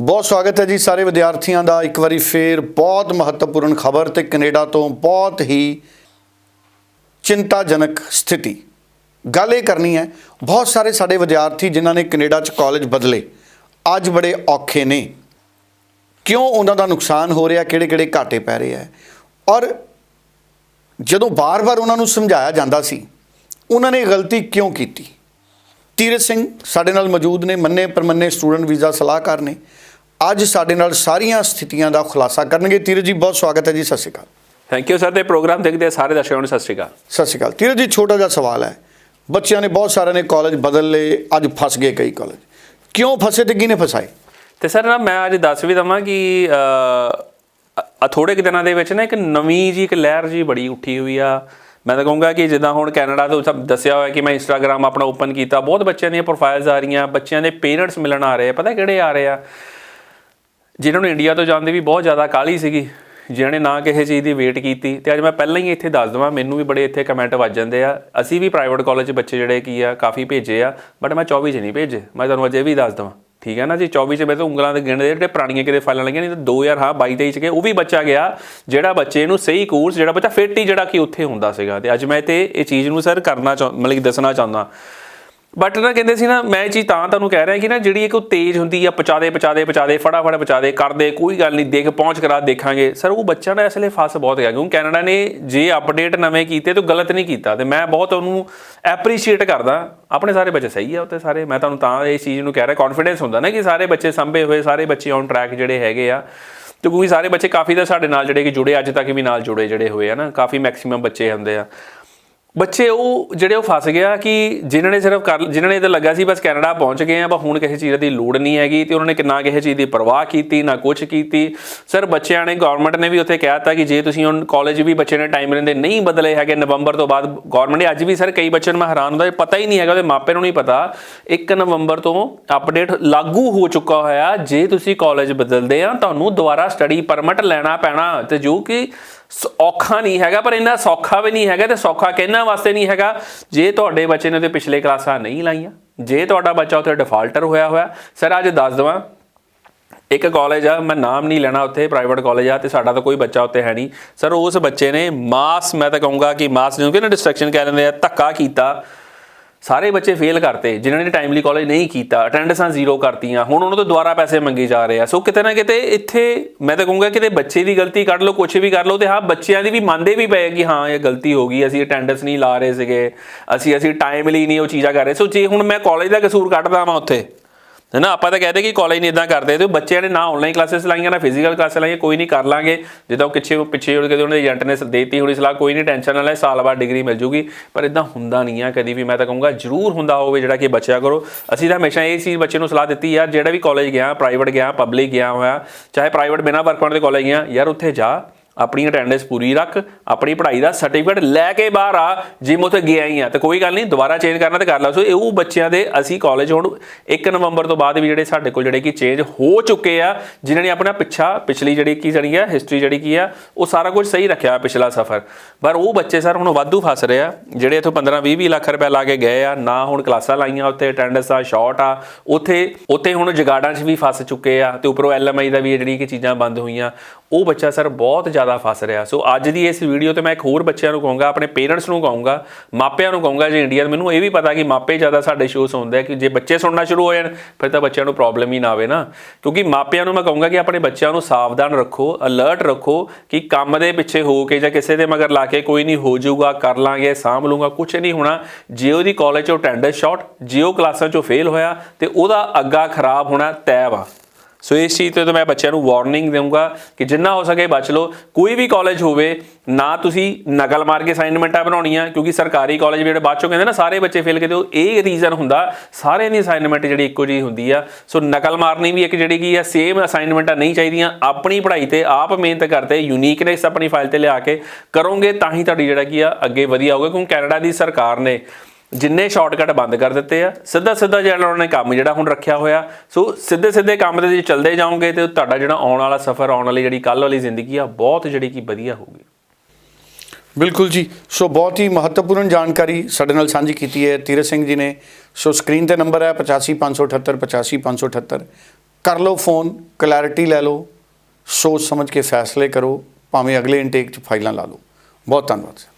ਬਹੁਤ ਸਵਾਗਤ ਹੈ ਜੀ ਸਾਰੇ ਵਿਦਿਆਰਥੀਆਂ ਦਾ। ਇੱਕ ਵਾਰੀ ਫੇਰ ਬਹੁਤ ਮਹੱਤਵਪੂਰਨ ਖਬਰ ਤੇ ਕੈਨੇਡਾ ਤੋਂ ਬਹੁਤ ਹੀ ਚਿੰਤਾਜਨਕ ਸਥਿਤੀ। ਗੱਲ ਇਹ ਕਰਨੀ ਹੈ, ਬਹੁਤ ਸਾਰੇ ਸਾਡੇ ਵਿਦਿਆਰਥੀ ਜਿਨ੍ਹਾਂ ਨੇ ਕੈਨੇਡਾ 'ਚ ਕਾਲਜ ਬਦਲੇ, ਅੱਜ ਬੜੇ ਔਖੇ ਨੇ। ਕਿਉਂ ਉਹਨਾਂ ਦਾ ਨੁਕਸਾਨ ਹੋ ਰਿਹਾ, ਕਿਹੜੇ-ਕਿਹੜੇ ਘਾਟੇ ਪੈ ਰਹੇ ਹੈ? ਔਰ ਜਦੋਂ ਬਾਰ-ਬਾਰ ਉਹਨਾਂ ਨੂੰ ਸਮਝਾਇਆ ਜਾਂਦਾ ਸੀ, ਉਹਨਾਂ ਨੇ ਗਲਤੀ ਕਿਉਂ ਕੀਤੀ? ਤੀਰਥ ਸਿੰਘ ਸਾਡੇ ਨਾਲ ਮੌਜੂਦ ਨੇ ਮੰਨੇ ਪਰਮੰਨੇ ਸਟੂਡੈਂਟ ਵੀਜ਼ਾ ਸਲਾਹਕਾਰ ਨੇ। ਅੱਜ ਸਾਡੇ ਨਾਲ ਸਾਰੀਆਂ ਸਥਿਤੀਆਂ ਦਾ ਖੁਲਾਸਾ ਕਰਨਗੇ। ਤੀਰਥ ਜੀ ਬਹੁਤ ਸਵਾਗਤ ਹੈ ਜੀ। ਸਤਿ ਸ਼੍ਰੀ ਅਕਾਲ। ਥੈਂਕ ਯੂ ਸਰ ਤੇ ਪ੍ਰੋਗਰਾਮ ਦੇਖਦੇ ਸਾਰੇ ਦਰਸ਼ਕਾਂ ਨੂੰ। ਸਤਿ ਸ਼੍ਰੀ ਅਕਾਲ। ਸਤਿ ਸ਼੍ਰੀ ਅਕਾਲ। ਤੀਰਥ ਜੀ ਛੋਟਾ ਜਿਹਾ ਸਵਾਲ ਹੈ। ਬੱਚਿਆਂ ਨੇ ਬਹੁਤ ਸਾਰਿਆਂ ਨੇ ਕਾਲਜ ਬਦਲ ਲਏ ਅੱਜ ਫਸ ਗਏ ਕਈ ਕਾਲਜ ਕਿਉਂ ਫਸੇ ਤੇ ਕਿਹਨੇ ਫਸਾਏ? ਤੇ ਸਰ ਨਾ ਮੈਂ ਅੱਜ ਦੱਸ ਵੀ ਦਵਾਂ ਕਿ ਆ ਥੋੜੇ ਕੁ ਦਿਨਾਂ ਦੇ ਵਿੱਚ ਨਾ ਇੱਕ ਨਵੀਂ ਜੀ ਇੱਕ ਲਹਿਰ ਜੀ ਬੜੀ ਉੱਠੀ ਹੋਈ ਆ। ਮੈਂ ਤਾਂ ਕਹੂੰਗਾ ਕਿ ਜਿੱਦਾਂ ਹੁਣ ਕੈਨੇਡਾ ਤੋਂ ਸਭ ਦੱਸਿਆ ਹੋਇਆ ਕਿ ਮੈਂ ਇੰਸਟਾਗ੍ਰam ਆਪਣਾ ਓਪਨ ਕੀਤਾ। ਬਹੁਤ ਬੱਚਿਆਂ ਦੀਆਂ ਪ੍ਰੋਫਾਈਲਸ ਆ ਰਹੀਆਂ। ਬੱਚਿਆਂ ਦੇ ਪੇਰੈਂਟਸ ਮਿਲਣ ਆ ਰਹੇ ਆ। ਪਤਾ ਕਿਹੜੇ ਆ ਰਹੇ ਆ? ਜਿਨ੍ਹਾਂ ਨੂੰ ਇੰਡੀਆ ਤੋਂ ਜਾਂਦੇ ਵੀ ਬਹੁਤ ਜ਼ਿਆਦਾ ਕਾਹਲੀ ਸੀਗੀ, ਜਿਨ੍ਹਾਂ ਨੇ ਨਾ ਕਿਸੇ ਚੀਜ਼ ਦੀ ਵੇਟ ਕੀਤੀ ਤੇ ਅੱਜ ਮੈਂ ਪਹਿਲਾਂ ਹੀ ਇੱਥੇ ਦੱਸ ਦਵਾਂ, ਮੈਨੂੰ ਵੀ ਬੜੇ ਇੱਥੇ ਕਮੈਂਟ ਵੱਜ ਜਾਂਦੇ ਆ। ਅਸੀਂ ਵੀ ਪ੍ਰਾਈਵੇਟ ਕਾਲਜ 'ਚ ਬੱਚੇ ਜਿਹੜੇ ਕੀ ਆ, ਕਾਫੀ ਭੇਜੇ ਆ ਬਟ ਮੈਂ 24 'ਚ ਨਹੀਂ ਭੇਜੇ। ਮੈਂ ਤੁਹਾਨੂੰ ਅਜੇ ਵੀ ਦੱਸ ਦਵਾਂ। ਠੀਕ ਹੈ ਨਾ ਜੀ? 24 'ਚ ਮੈਂ ਤਾਂ ਉਂਗਲਾਂ ਦੇ ਗਿਣਦੇ ਜਿਹੜੇ ਪੁਰਾਣੀਆਂ ਕਿਤੇ ਫਾਈਲਾਂ ਲੱਗੀਆਂ ਨਹੀਂ ਤਾਂ 2000 ਹਾਂ 22 23 'ਚ ਗਏ, ਉਹ ਵੀ ਬੱਚਾ ਗਿਆ, ਜਿਹੜਾ ਬੱਚੇ ਨੂੰ ਸਹੀ ਕੋਰਸ ਜਿਹੜਾ ਬੱਚਾ ਫਿੱਟ ਹੀ ਜਿਹੜਾ ਕਿ ਉੱਥੇ ਹੁੰਦਾ ਸੀਗਾ। ਤੇ ਅੱਜ ਮੈਂ ਤੇ ਇਹ ਚੀਜ਼ ਨੂੰ ਸਰ ਕਰਨਾ ਚਾਹ, ਮਤਲਬ ਕਿ ਦੱਸਣਾ ਚਾਹੁੰਦਾ। ਬਟ ਨਾ ਕਹਿੰਦੇ ਸੀ ਨਾ, ਮੈਂ ਇਹ ਚੀਜ਼ ਤਾਂ ਤੁਹਾਨੂੰ ਕਹਿ ਰਿਹਾ ਕਿ ਨਾ ਜਿਹੜੀ ਇੱਕ ਉਹ ਤੇਜ਼ ਹੁੰਦੀ ਆ ਪਚਾਦੇ ਪਚਾਦੇ ਪਚਾਦੇ ਫਟਾਫਟ ਪਚਾਦੇ ਕਰਦੇ ਕੋਈ ਗੱਲ ਨਹੀਂ, ਦੇਖ, ਪਹੁੰਚ ਕਰਾ, ਦੇਖਾਂਗੇ। ਸਰ ਉਹ ਬੱਚਾ ਨਾ ਇਸ ਲਈ ਫਸ ਬਹੁਤ ਗਿਆ ਕਿਉਂਕਿ ਕੈਨੇਡਾ ਨੇ ਜੇ ਅਪਡੇਟ ਨਵੇਂ ਕੀਤੇ ਤਾਂ ਗਲਤ ਨਹੀਂ ਕੀਤਾ। ਤੇ ਮੈਂ ਬਹੁਤ ਉਹਨੂੰ ਐਪਰੀਸ਼ੀਏਟ ਕਰਦਾ। ਆਪਣੇ ਸਾਰੇ ਬੱਚੇ ਸਹੀ ਆ ਉੱਤੇ ਸਾਰੇ, ਮੈਂ ਤੁਹਾਨੂੰ ਤਾਂ ਇਹ ਚੀਜ਼ ਨੂੰ ਕਹਿ ਰਿਹਾ ਕੌਨਫੀਡੈਂਸ ਹੁੰਦਾ ਨਾ ਕਿ ਸਾਰੇ ਬੱਚੇ ਸੰਭੇ ਹੋਏ, ਸਾਰੇ ਬੱਚੇ ਔਨ ਟਰੈਕ ਜਿਹੜੇ ਹੈਗੇ ਆ। ਤੇ ਕਿਉਂਕਿ ਸਾਰੇ ਬੱਚੇ ਕਾਫੀ ਤਾਂ ਸਾਡੇ ਨਾਲ ਜਿਹੜੇ ਕਿ ਜੁੜੇ, ਅੱਜ ਤੱਕ ਵੀ ਨਾਲ ਜੁੜੇ ਜਿਹੜੇ ਹੋਏ ਆ ਨਾ, ਕਾਫੀ ਮੈਕਸਿਮਮ ਬੱਚੇ ਹੁੰਦੇ ਆ। ਬੱਚੇ ਉਹ ਜਿਹੜੇ ਉਹ ਫਸ ਗਿਆ ਕਿ ਜਿਨ੍ਹਾਂ ਨੇ ਸਿਰਫ ਕਰ ਜਿਨ੍ਹਾਂ ਨੇ ਤਾਂ ਲੱਗਾ ਸੀ, ਬਸ ਕੈਨੇਡਾ ਪਹੁੰਚ ਗਏ ਆ, ਬਸ ਹੁਣ ਕਿਸੇ ਚੀਜ਼ ਦੀ ਲੋੜ ਨਹੀਂ ਹੈਗੀ ਤੇ ਉਹਨਾਂ ਨੇ ਕਿੰਨਾ ਕਿਸੇ ਚੀਜ਼ ਦੀ ਪਰਵਾਹ ਕੀਤੀ, ਨਾ ਕੁਝ ਕੀਤੀ। ਸਰ, ਬੱਚਿਆਂ ਨੇ ਗਵਰਨਮੈਂਟ ਨੇ ਵੀ ਉੱਥੇ ਕਹਿਤਾ ਕਿ ਜੇ ਤੁਸੀਂ ਹੁਣ ਕਾਲਜ ਵੀ ਬੱਚੇ ਨੇ ਟਾਈਮ ਰਹਿੰਦੇ ਨਹੀਂ ਬਦਲੇ ਹੈਗੇ, ਨਵੰਬਰ ਤੋਂ ਬਾਅਦ ਗਵਰਨਮੈਂਟ ਨੇ ਅੱਜ ਵੀ ਸਰ ਕਈ ਬੱਚਿਆਂ ਨੂੰ ਮੈਂ ਹੈਰਾਨ ਹੁੰਦਾ ਪਤਾ ਹੀ ਨਹੀਂ ਹੈਗਾ, ਉਹਦੇ ਮਾਪੇ ਨੂੰ ਨਹੀਂ ਪਤਾ। 1 ਨਵੰਬਰ ਤੋਂ ਅਪਡੇਟ ਲਾਗੂ ਹੋ ਚੁੱਕਾ ਹੋਇਆ, ਜੇ ਤੁਸੀਂ ਕਾਲਜ ਬਦਲਦੇ ਆ, ਤੁਹਾਨੂੰ ਦੁਬਾਰਾ ਸਟੱਡੀ ਪਰਮਿਟ ਲੈਣਾ ਪੈਣਾ। ਤੇ ਜੋ ਕਿ ਔਖਾ ਨਹੀਂ ਹੈਗਾ, ਪਰ ਇੰਨਾ ਸੌਖਾ ਵੀ ਨਹੀਂ ਹੈਗਾ ਤੇ ਸੌਖਾ ਕਿਹਨਾਂ ਵਾਸਤੇ ਨਹੀਂ ਹੈਗਾ? ਜੇ ਤੁਹਾਡੇ ਬੱਚੇ ਨੇ ਤੇ ਪਿਛਲੇ ਕਲਾਸਾਂ ਨਹੀਂ ਲਾਈਆਂ, ਜੇ ਤੁਹਾਡਾ ਬੱਚਾ ਉੱਥੇ ਡਿਫਾਲਟਰ ਹੋਇਆ ਹੋਇਆ, ਸਰ ਅੱਜ ਦੱਸ ਦਵਾਂ, ਇੱਕ ਕਾਲਜ ਆ, ਮੈਂ ਨਾਮ ਨਹੀਂ ਲੈਣਾ ਉੱਥੇ ਪ੍ਰਾਈਵੇਟ ਕਾਲਜ ਆ, ਤੇ ਸਾਡਾ ਤਾਂ ਕੋਈ ਬੱਚਾ ਉੱਥੇ ਹੈ ਨਹੀਂ। ਸਰ ਉਸ ਬੱਚੇ ਨੇ ਮਾਸ ਮੈਂ ਤਾਂ ਕਹੂੰਗਾ ਕਿ ਮਾਸ ਜਿਹਨੂੰ ਕਿ ਨਾ ਡਿਸਟਰੈਕਸ਼ਨ ਕਹਿ ਲੈਂਦੇ ਆ, ਧੱਕਾ ਕੀਤਾ। ਸਾਰੇ ਬੱਚੇ ਫੇਲ ਕਰਤੇ, ਜਿਨ੍ਹਾਂ ਨੇ ਟਾਈਮਲੀ ਕਾਲਜ ਨਹੀਂ ਕੀਤਾ ਅਟੈਂਡੈਂਸਾਂ ਜ਼ੀਰੋ ਕਰਤੀਆਂ, ਹੁਣ ਉਹਨਾਂ ਤੋਂ ਦੁਬਾਰਾ ਪੈਸੇ ਮੰਗੇ ਜਾ ਰਹੇ ਆ। ਸੋ ਕਿਤੇ ਨਾ ਕਿਤੇ ਇੱਥੇ ਮੈਂ ਤਾਂ ਕਹੂੰਗਾ ਕਿਤੇ ਬੱਚੇ ਦੀ ਗਲਤੀ ਕੱਢ ਲਓ, ਕੁਛ ਵੀ ਕਰ ਲਓ ਤੇ ਹਾਂ, ਬੱਚਿਆਂ ਦੀ ਵੀ ਮੰਨਦੇ ਵੀ ਪਏ ਕਿ ਹਾਂ, ਇਹ ਗਲਤੀ ਹੋ ਗਈ, ਅਸੀਂ ਅਟੈਂਡੈਂਸ ਨਹੀਂ ਲਾ ਰਹੇ ਸੀਗੇ, ਅਸੀਂ ਅਸੀਂ ਟਾਈਮਲੀ ਨਹੀਂ ਉਹ ਚੀਜ਼ਾਂ ਕਰ ਰਹੇ। ਸੋ ਜੇ ਹੁਣ ਮੈਂ ਕਾਲਜ ਦਾ ਕਸੂਰ ਕੱਢਦਾ ਵਾਂ ਉੱਥੇ ਹੈ ਨਾ? ਆਪਾਂ ਤਾਂ ਕਹਦੇ ਕਿ ਕਾਲਜ ਨਹੀਂ ਇਦਾਂ ਕਰਦੇ, ਤੇ ਬੱਚਿਆਂ ਨੇ ਨਾ ਆਨਲਾਈਨ ਕਲਾਸਿਸ ਲਾਈਆਂ, ਨਾ ਫਿਜ਼ੀਕਲ ਕਲਾਸਾਂ ਲਾਈਆਂ, ਕੋਈ ਨਹੀਂ ਕਰ ਲਾਂਗੇ। ਜਿੱਦਾਂ ਪਿੱਛੇ ਪਿੱਛੇ ਉੜ ਕੇ ਉਹਨਾਂ ਦੇ ਏਜੰਟ ਨੇ ਦੇਤੀ ਹੋਣੀ ਸਲਾਹ, ਕੋਈ ਨਹੀਂ ਟੈਨਸ਼ਨ ਨਾ ਲੈ, ਸਾਲ ਬਾਅਦ ਡਿਗਰੀ ਮਿਲ ਜੂਗੀ। ਪਰ ਇਦਾਂ ਹੁੰਦਾ ਨਹੀਂ ਆ ਕਦੀ ਵੀ, ਮੈਂ ਤਾਂ ਕਹੂੰਗਾ ਜ਼ਰੂਰ ਹੁੰਦਾ ਹੋਵੇ ਜਿਹੜਾ ਕਿ ਬੱਚਿਆ ਕਰੋ। ਅਸੀਂ ਤਾਂ ਹਮੇਸ਼ਾ ਇਹ ਚੀਜ਼ ਬੱਚੇ ਨੂੰ ਸਲਾਹ ਦਿੱਤੀ, ਯਾਰ ਜਿਹੜਾ ਵੀ ਕਾਲਜ ਗਿਆ ਪ੍ਰਾਈਵੇਟ ਗਿਆ ਪਬਲਿਕ ਗਿਆ ਹੋਇਆ, ਚਾਹੇ ਪ੍ਰਾਈਵੇਟ ਬਿਨਾ ਵਰਕ ਪਰਮਿਟ ਦੇ ਕਾਲਜ ਗਿਆ, ਯਾਰ ਉੱਥੇ ਜਾ ਆਪਣੀ ਅਟੈਂਡੈਂਸ ਪੂਰੀ ਰੱਖ, ਆਪਣੀ ਪੜ੍ਹਾਈ ਦਾ ਸਰਟੀਫਿਕੇਟ ਲੈ ਕੇ ਬਾਹਰ ਆ ਜੇ ਮੈਂ ਉੱਥੇ ਗਿਆ ਹੀ ਆ, ਤੇ ਕੋਈ ਗੱਲ ਨਹੀਂ, ਦੁਬਾਰਾ ਚੇਂਜ ਕਰਨਾ ਤੇ ਕਰ ਲਾ। ਸੋ ਇਹ ਉਹ ਬੱਚਿਆਂ ਦੇ ਅਸੀਂ ਕਾਲਜ ਹੁਣ 1 ਨਵੰਬਰ ਤੋਂ ਬਾਅਦ ਵੀ ਜਿਹੜੇ ਸਾਡੇ ਕੋਲ ਜਿਹੜੇ ਕਿ ਚੇਂਜ ਹੋ ਚੁੱਕੇ ਆ, ਜਿਨ੍ਹਾਂ ਨੇ ਆਪਣਾ ਪਿੱਛਾ, ਪਿਛਲੀ ਜਿਹੜੀ ਕੀ ਜਣੀ ਆ ਹਿਸਟਰੀ ਜਿਹੜੀ ਕੀ ਆ, ਉਹ ਸਾਰਾ ਕੁਝ ਸਹੀ ਰੱਖਿਆ ਪਿਛਲਾ ਸਫ਼ਰ। ਪਰ ਉਹ ਬੱਚੇ ਸਰ ਹੁਣ ਵਾਧੂ ਫਸ ਰਹੇ ਆ, ਜਿਹੜੇ ਇਥੋਂ 15 20 20 ਲੱਖ ਰੁਪਏ ਲਾ ਕੇ ਗਏ ਆ, ਨਾ ਹੁਣ ਕਲਾਸਾਂ ਲਾਈਆਂ ਉੱਥੇ ਅਟੈਂਡੈਂਸ ਆ ਸ਼ਾਰਟ ਆ, ਉੱਥੇ ਉੱਥੇ ਹੁਣ ਜਗਾੜਾਂ 'ਚ ਵੀ ਫਸ ਚੁੱਕੇ ਆ, ਤੇ ਉੱਪਰੋਂ ਐਲਐਮਆਈ ਦਾ ਵੀ ਇਹ ਜਿਹੜੀ ਕਿ ਚੀਜ਼ਾਂ ਬੰਦ ਹੋਈਆਂ, ਉਹ ਬੱਚਾ ਸਰ ਬਹੁਤ ਜ਼ਿਆਦਾ ਫਸ ਰਿਹਾ। ਸੋ ਅੱਜ ਦੀ ਇਸ ਵੀਡੀਓ ਤੇ ਮੈਂ ਇੱਕ ਹੋਰ ਬੱਚਿਆਂ ਨੂੰ ਕਹੂੰਗਾ, ਆਪਣੇ ਪੇਰੈਂਟਸ ਨੂੰ ਕਹੂੰਗਾ, ਮਾਪਿਆਂ ਨੂੰ ਕਹੂੰਗਾ ਜੇ ਇੰਡੀਆ ਮੈਨੂੰ ਇਹ ਵੀ ਪਤਾ ਕਿ ਮਾਪੇ ਜ਼ਿਆਦਾ ਸਾਡੇ ਸ਼ੋਅ ਸੁਣਦੇ ਆ ਕਿ ਜੇ ਬੱਚੇ ਸੁਣਨਾ ਸ਼ੁਰੂ ਹੋ ਜਾਣ, ਫਿਰ ਤਾਂ ਬੱਚਿਆਂ ਨੂੰ ਪ੍ਰੋਬਲਮ ਹੀ ਨਾ ਆਵੇ ਨਾ। ਕਿਉਂਕਿ ਮਾਪਿਆਂ ਨੂੰ ਮੈਂ ਕਹੂੰਗਾ ਕਿ ਆਪਣੇ ਬੱਚਿਆਂ ਨੂੰ ਸਾਵਧਾਨ ਰੱਖੋ ਅਲਰਟ ਰੱਖੋ ਕਿ ਕੰਮ ਦੇ ਪਿੱਛੇ ਹੋ ਕੇ ਜਾਂ ਕਿਸੇ ਦੇ ਮਗਰ ਲਾ ਕੇ ਕੋਈ ਨਹੀਂ ਹੋ ਜਾਊਗਾ, ਕਰ ਲਾਂਗੇ, ਸਾਂਭ ਲੂੰਗਾ ਕੁਝ ਨਹੀਂ ਹੋਣਾ। ਜੇ ਉਹਦੀ ਕਾਲਜ ਚੋਂ ਅਟੈਂਡੈਂਸ ਸ਼ਾਰਟ ਜੇ ਉਹ ਕਲਾਸਾਂ ਚੋਂ ਫੇਲ ਹੋਇਆ ਤੇ ਉਹਦਾ ਅੱਗਾ ਖਰਾਬ ਹੋਣਾ, ਤੈਅ ਵਾ। ਸੋ ਇਸ ਚੀਜ਼ ਤੋਂ ਤਾਂ ਮੈਂ ਬੱਚਿਆਂ ਨੂੰ ਵਾਰਨਿੰਗ ਦੇਵਾਂਗਾ ਕਿ ਜਿੰਨਾ ਹੋ ਸਕੇ ਬਚ ਲਓ। ਕੋਈ ਵੀ ਕਾਲਜ ਹੋਵੇ, ਨਾ ਤੁਸੀਂ ਨਕਲ ਮਾਰ ਕੇ ਅਸਾਈਨਮੈਂਟਾਂ ਬਣਾਉਣੀਆਂ, ਕਿਉਂਕਿ ਸਰਕਾਰੀ ਕਾਲਜ ਜਿਹੜੇ ਬਾਅਦ ਚੋਂ ਕਹਿੰਦੇ ਨਾ, ਸਾਰੇ ਬੱਚੇ ਫੇਲ ਕਰਦੇ ਉਹ ਇਹ ਰੀਜ਼ਨ ਹੁੰਦਾ, ਸਾਰਿਆਂ ਦੀ ਅਸਾਈਨਮੈਂਟ ਜਿਹੜੀ ਇੱਕੋ ਜਿਹੀ ਹੁੰਦੀ ਆ। ਸੋ ਨਕਲ ਮਾਰਨੀ ਵੀ ਇੱਕ ਜਿਹੜੀ ਕੀ ਆ ਸੇਮ ਅਸਾਈਨਮੈਂਟਾਂ ਨਹੀਂ ਚਾਹੀਦੀਆਂ, ਆਪਣੀ ਪੜ੍ਹਾਈ ਤੇ ਆਪ ਮਿਹਨਤ ਕਰਦੇ ਯੂਨੀਕਨੈਸ ਆਪਣੀ ਫਾਈਲ ਤੇ ਲਿਆ ਕੇ ਕਰੋਗੇ, ਤਾਂ ਹੀ ਤੁਹਾਡੀ ਜਿਹੜਾ ਕੀ ਆ, ਅੱਗੇ ਵਧੀਆ ਹੋਊਗਾ, ਕਿਉਂਕਿ ਕੈਨੇਡਾ ਦੀ ਸਰਕਾਰ ਨੇ ਜਿੰਨੇ ਸ਼ਾਰਟਕਟ ਬੰਦ ਕਰ ਦਿੱਤੇ ਆ, ਸਿੱਧਾ ਸਿੱਧਾ ਜਿਹੜਾ ਉਹਨਾਂ ਨੇ ਕੰਮ ਜਿਹੜਾ ਹੁਣ ਰੱਖਿਆ ਹੋਇਆ, ਸੋ ਸਿੱਧੇ ਸਿੱਧੇ ਕੰਮ ਦੇ ਜੇ ਚੱਲਦੇ ਜਾਓਗੇ ਤੇ ਤੁਹਾਡਾ ਜਿਹੜਾ ਆਉਣ ਵਾਲਾ ਸਫ਼ਰ, ਆਉਣ ਵਾਲੀ ਜਿਹੜੀ ਕੱਲ ਵਾਲੀ ਜ਼ਿੰਦਗੀ ਆ, ਬਹੁਤ ਜਿਹੜੀ ਕਿ ਵਧੀਆ ਹੋਊਗੀ। ਬਿਲਕੁਲ ਜੀ। ਸੋ ਬਹੁਤ ਹੀ ਮਹੱਤਵਪੂਰਨ ਜਾਣਕਾਰੀ ਸਾਡੇ ਨਾਲ ਸਾਂਝੀ ਕੀਤੀ ਹੈ ਤੀਰਥ ਸਿੰਘ ਜੀ ਨੇ। ਸੋ ਸਕਰੀਨ ਤੇ ਨੰਬਰ ਹੈ 855878 85578 ਕਰ ਲਓ ਫੋਨ ਕਲੈਰਿਟੀ ਲੈ ਲਓ, ਸੋਚ ਸਮਝ ਕੇ ਫੈਸਲੇ ਕਰੋ, ਭਾਵੇਂ ਅਗਲੇ ਇਨਟੇਕ 'ਚ ਫਾਈਲਾਂ ਲਾ ਲਓ। ਬਹੁਤ ਧੰਨਵਾਦ, ਸਰ।